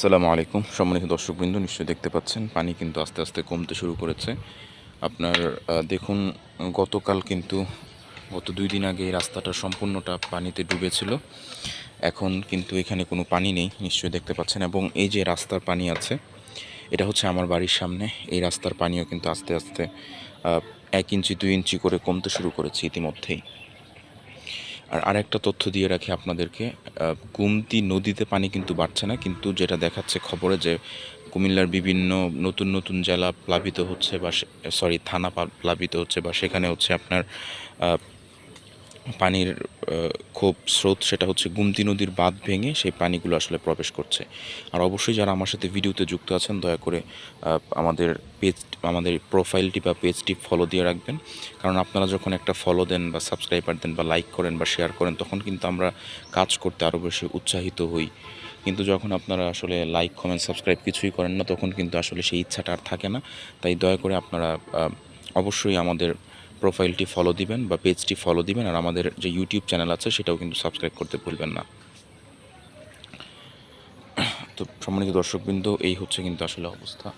আসসালামু আলাইকুম। সম্মানিত দর্শকবৃন্দ, নিশ্চয়ই দেখতে পাচ্ছেন, পানি কিন্তু আস্তে আস্তে কমতে শুরু করেছে। আপনার দেখুন, গতকাল কিন্তু গত দুই দিন আগে এই রাস্তাটা সম্পূর্ণটা পানিতে ডুবেছিল। এখন কিন্তু এখানে কোনো পানি নেই, নিশ্চয়ই দেখতে পাচ্ছেন। এবং এই যে রাস্তার পানি আছে, এটা হচ্ছে আমার বাড়ির সামনে। এই রাস্তার পানিও কিন্তু আস্তে আস্তে এক ইঞ্চি, দুই ইঞ্চি করে কমতে শুরু করেছে ইতিমধ্যেই। আর আরেকটা তথ্য দিয়ে রাখি আপনাদেরকে গুমতি নদীতে পানি কিন্তু বাড়ছে না, কিন্তু যেটা দেখাচ্ছে খবরে যে কুমিল্লার বিভিন্ন নতুন নতুন জেলা প্লাবিত হচ্ছে বা সরি থানা প্লাবিত হচ্ছে বা সেখানে হচ্ছে আপনার পানির খুব স্রোত সেটা হচ্ছে গুমতি নদীর বাঁধ ভেঙে সেই পানিগুলো আসলে প্রবেশ করছে। আর অবশ্যই যারা আমার সাথে ভিডিওতে যুক্ত আছেন, দয়া করে আমাদের পেজ আমাদের প্রোফাইলটি বা পেজটি ফলো দিয়ে রাখবেন। কারণ আপনারা যখন একটা ফলো দেন বা সাবস্ক্রাইবার দেন বা লাইক করেন বা শেয়ার করেন, তখন কিন্তু আমরা কাজ করতে আরও বেশি উৎসাহিত হই। কিন্তু যখন আপনারা আসলে লাইক কমেন্ট সাবস্ক্রাইব কিছুই করেন না, তখন কিন্তু আসলে সেই ইচ্ছাটা আর থাকে না। তাই দয়া করে আপনারা অবশ্যই আমাদের প্রোফাইলটি ফলো দিবেন বা পেজটি ফলো দিবেন, আর আমাদের যে ইউটিউব চ্যানেল আছে সেটাও কিন্তু সাবস্ক্রাইব করতে ভুলবেন না। তো সম্মানিত দর্শকবৃন্দ, এই হচ্ছে কিন্তু আসলে অবস্থা।